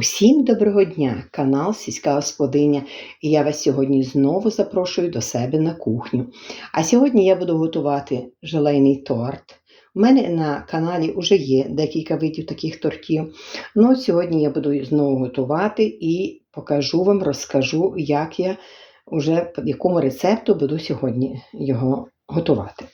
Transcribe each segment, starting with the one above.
Усім доброго дня, канал Сільська Господиня, і я вас сьогодні знову запрошую до себе на кухню. А сьогодні я буду готувати желейний торт. У мене на каналі вже є декілька видів таких тортів. Ну, сьогодні я буду знову готувати і покажу вам, розкажу, як я вже по якому рецепту буду сьогодні його готувати.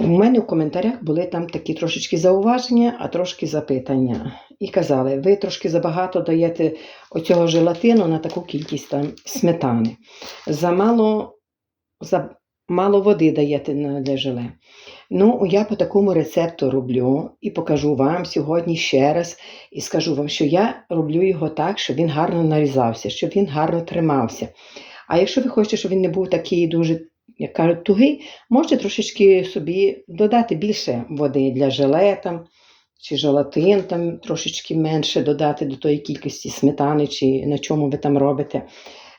У мене в коментарях були там такі трошечки зауваження, а трошки запитання. І казали, ви трошки забагато даєте оцього желатину на таку кількість там сметани. Замало, за мало води даєте для желе. Ну, я по такому рецепту роблю і покажу вам сьогодні ще раз. І скажу вам, що я роблю його так, щоб він гарно нарізався, щоб він гарно тримався. А якщо ви хочете, щоб він не був такий дуже, як кажуть, тугий, можете трошечки собі додати більше води для желе там, чи желатин там трошечки менше додати до тої кількості сметани, чи на чому ви там робите.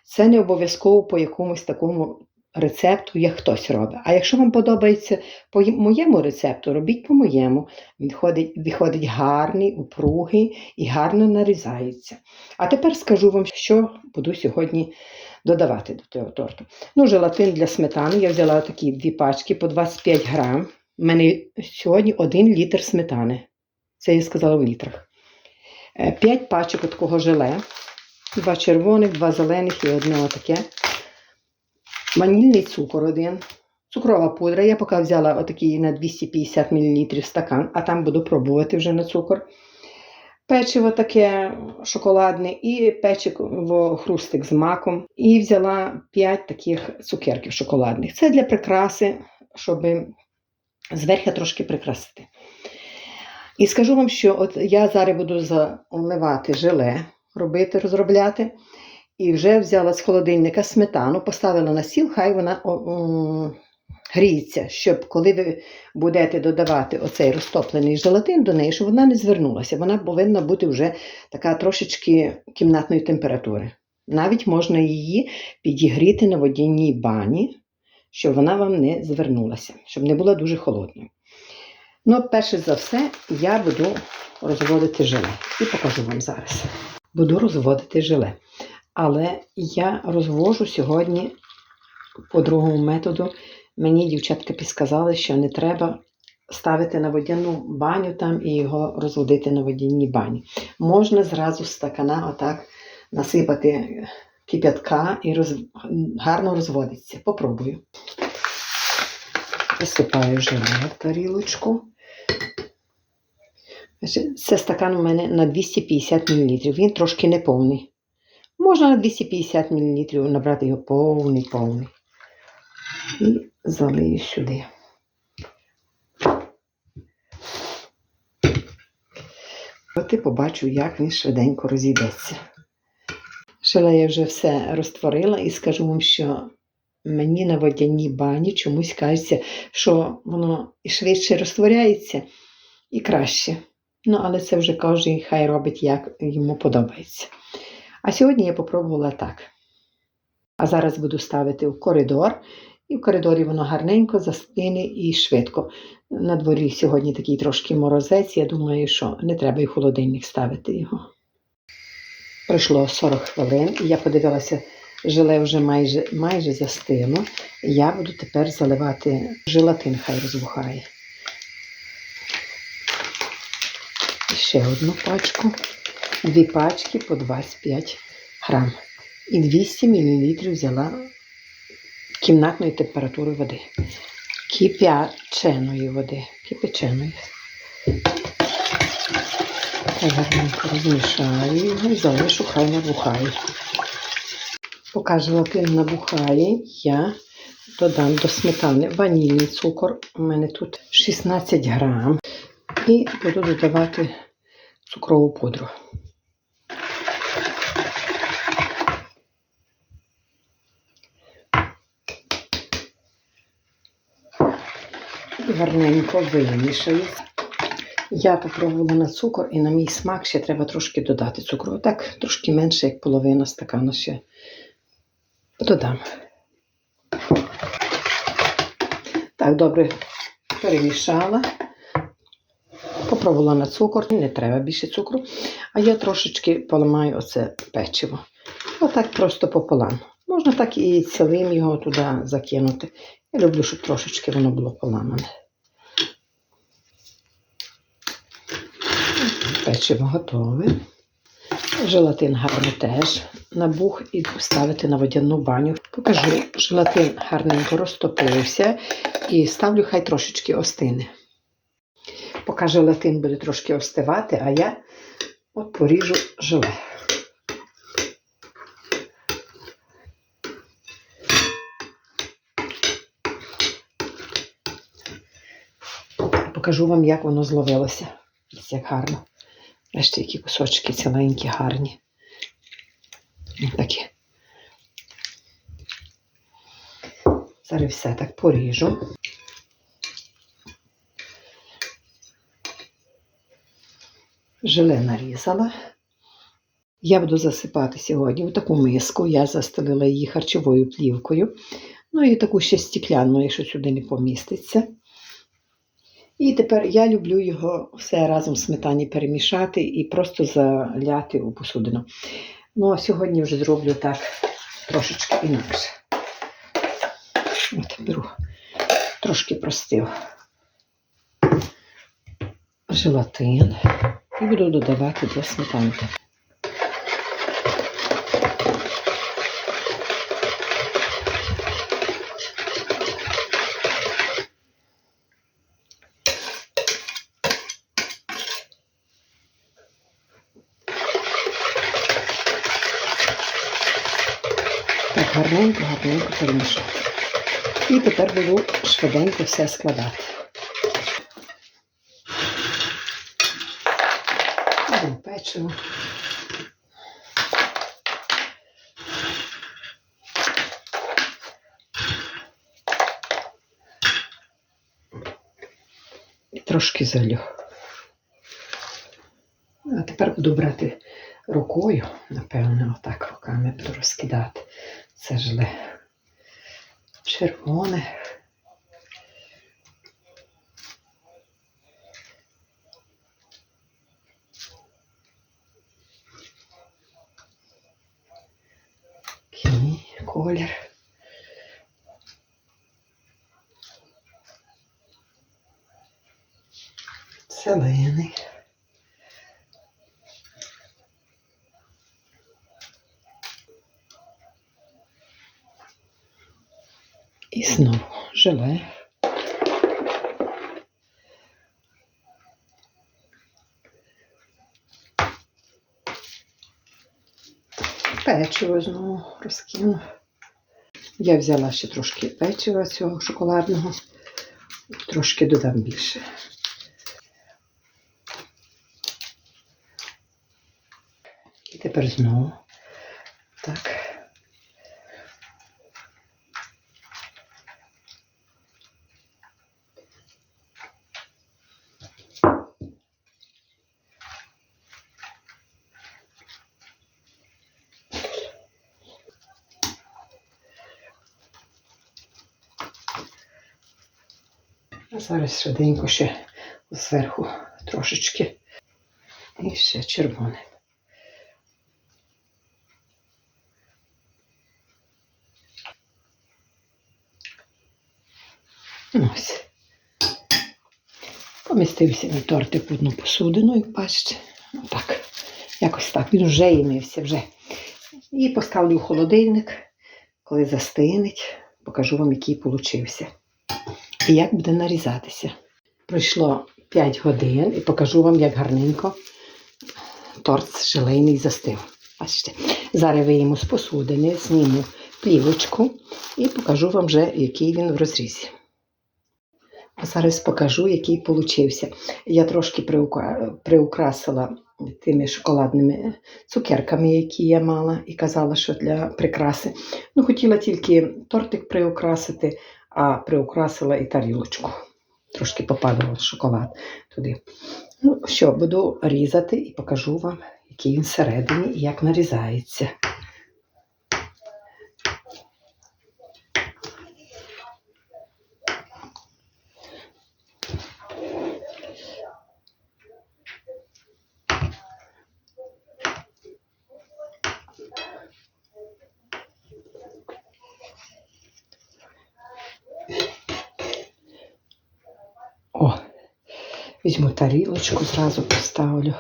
Це не обов'язково по якомусь такому рецепту, як хтось робить. А якщо вам подобається по моєму рецепту, робіть по моєму. Він ходить, виходить гарний, упругий і гарно нарізається. А тепер скажу вам, що буду сьогодні додавати до цього торту. Ну, желатин для сметани. Я взяла такі дві пачки по 25 грам. У мене сьогодні 1 літр сметани. Це я сказала в літрах. 5 пачок такого желе. Два червоних, два зелених і одне отаке. Ванільний цукор один. Цукрова пудра. Я поки взяла отакий на 250 мл стакан, а там буду пробувати вже на цукор. Печиво таке шоколадне і печиво хрустик з маком. І взяла 5 таких цукерків шоколадних. Це для прикраси, щоб зверху трошки прикрасити. І скажу вам, що от я зараз буду заливати желе, робити, розробляти. І вже взяла з холодильника сметану, поставила на стіл, хай вона гріється, щоб коли ви будете додавати оцей розтоплений желатин до неї, щоб вона не звернулася. Вона повинна бути вже така трошечки кімнатної температури. Навіть можна її підігріти на водяній бані, щоб вона вам не звернулася, щоб не була дуже холодною. Ну, перше за все, я буду розводити желе і покажу вам зараз. Буду розводити желе. Але я розвожу сьогодні по другому методу. Мені дівчатка підсказали, що не треба ставити на водяну баню там і його розводити на водяній бані. Можна зразу з стакана отак насипати кип'ятка і роз... гарно розводиться. Попробую. Висипаю желе в тарілочку. Це стакан у мене на 250 мл. Він трошки неповний. Можна на 250 мл набрати його повний-повний. І залию сюди. От і побачу, як він швиденько розійдеться. Шеле я вже все розтворила і скажу вам, що мені на водяній бані чомусь кажеться, що воно і швидше розтворяється, і краще. Ну, але це вже кожен хай робить, як йому подобається. А сьогодні я попробувала так. А зараз буду ставити в коридор, і в коридорі воно гарненько застине і швидко. На дворі сьогодні такий трошки морозець, я думаю, що не треба і холодильник ставити його. Пройшло 40 хвилин, і я подивилася, желе вже майже, майже застило. Я буду тепер заливати желатин, хай розбухає. Ще одну пачку. Дві пачки по 25 грам. І 200 мл взяла кімнатної температури води. Кип'яченої води. Кипяченої. Гарненько розмішаю його і залишу, хай набухає. Поки желатин набухає, я додам до сметани ванільний цукор. У мене тут 16 грам. І буду додавати цукрову пудру. Гарненько вимішаю. Я попробувала на цукор і на мій смак ще треба трошки додати цукру. Так, трошки менше, як половина стакана ще додам. Так, добре перемішала. Попробувала на цукор, не треба більше цукру. А я трошечки поламаю оце печиво. Отак просто пополам. Можна так і цілим його туди закинути. Я люблю, щоб трошечки воно було поламане. Печиво готове. Желатин гарно теж набух і ставити на водяну баню. Покажу, желатин гарненько розтопився і ставлю, хай трошечки остине. Поки желатин буде трошки остивати, а я от поріжу желе. Покажу вам, як воно зловилося. Як гарно. Бачите, які кусочки ціленькі, гарні. Такі. Зараз все так поріжу. Желе нарізала. Я буду засипати сьогодні в таку миску. Я застелила її харчовою плівкою. Ну і таку ще стікляну, якщо сюди не поміститься. І тепер я люблю його все разом в сметані перемішати і просто заляти у посудину. Ну, а сьогодні вже зроблю так трошечки інакше. От беру трошки простив желатин і буду додавати до сметанки. Так, гарненько, гарненько перемішати. І тепер буду швиденько все складати. Беру печиво. Трошки залю. А тепер буду брати рукою, напевно, отак руками буду розкидати. Це желе червоне. Колір. Зелений. І знову желе. Печиво знову розкину. Я взяла ще трошки печива цього шоколадного, трошки додам більше. І тепер знову зараз швиденько ще зверху трошечки. І ще червоне. Ось. Помістився мій тортик в одну посудину, як бачите. Ну, так, якось так. Він вже імився вже. І поставлю в холодильник, коли застинеть, покажу вам, який получився. І як буде нарізатися. Пройшло 5 годин і покажу вам, як гарненько торт желейний застив. Бачите, зараз вийму з посудини, зніму плівочку і покажу вам вже, який він в розрізі. А зараз покажу, який получився. Я трошки приукрасила тими шоколадними цукерками, які я мала, і казала, що для прикраси. Ну, хотіла тільки тортик приукрасити, а приукрасила і тарілочку. Трошки попадала шоколад туди. Ну що, буду різати і покажу вам, який він всередині і як нарізається. Візьму тарілочку, зразу поставлю.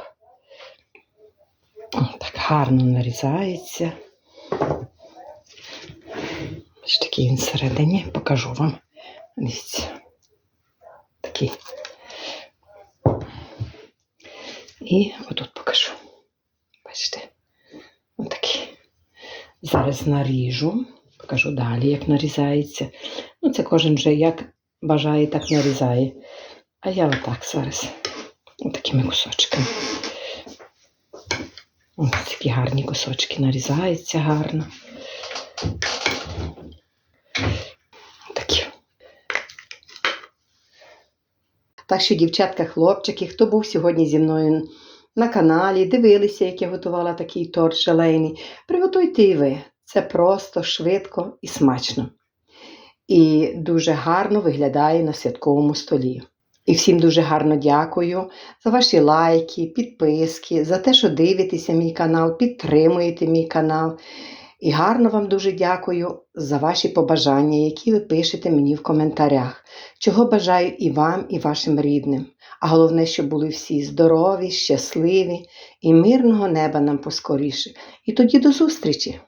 Так гарно нарізається. Ось такий він всередині, покажу вам. Дивіться. Такий. І отут покажу. Бачите? Отакий. Зараз наріжу. Покажу далі, як нарізається. Ну, це кожен вже як бажає, так нарізає. А я отак зараз. Отакими кусочками. Ось такі гарні кусочки нарізаються гарно. Такі. Так що, дівчатка, хлопчики, хто був сьогодні зі мною на каналі, дивилися, як я готувала такий торт шалейний, приготуйте і ви. Це просто швидко і смачно. І дуже гарно виглядає на святковому столі. І всім дуже гарно дякую за ваші лайки, підписки, за те, що дивитеся мій канал, підтримуєте мій канал. І гарно вам дуже дякую за ваші побажання, які ви пишете мені в коментарях, чого бажаю і вам, і вашим рідним. А головне, щоб були всі здорові, щасливі і мирного неба нам поскоріше. І тоді до зустрічі!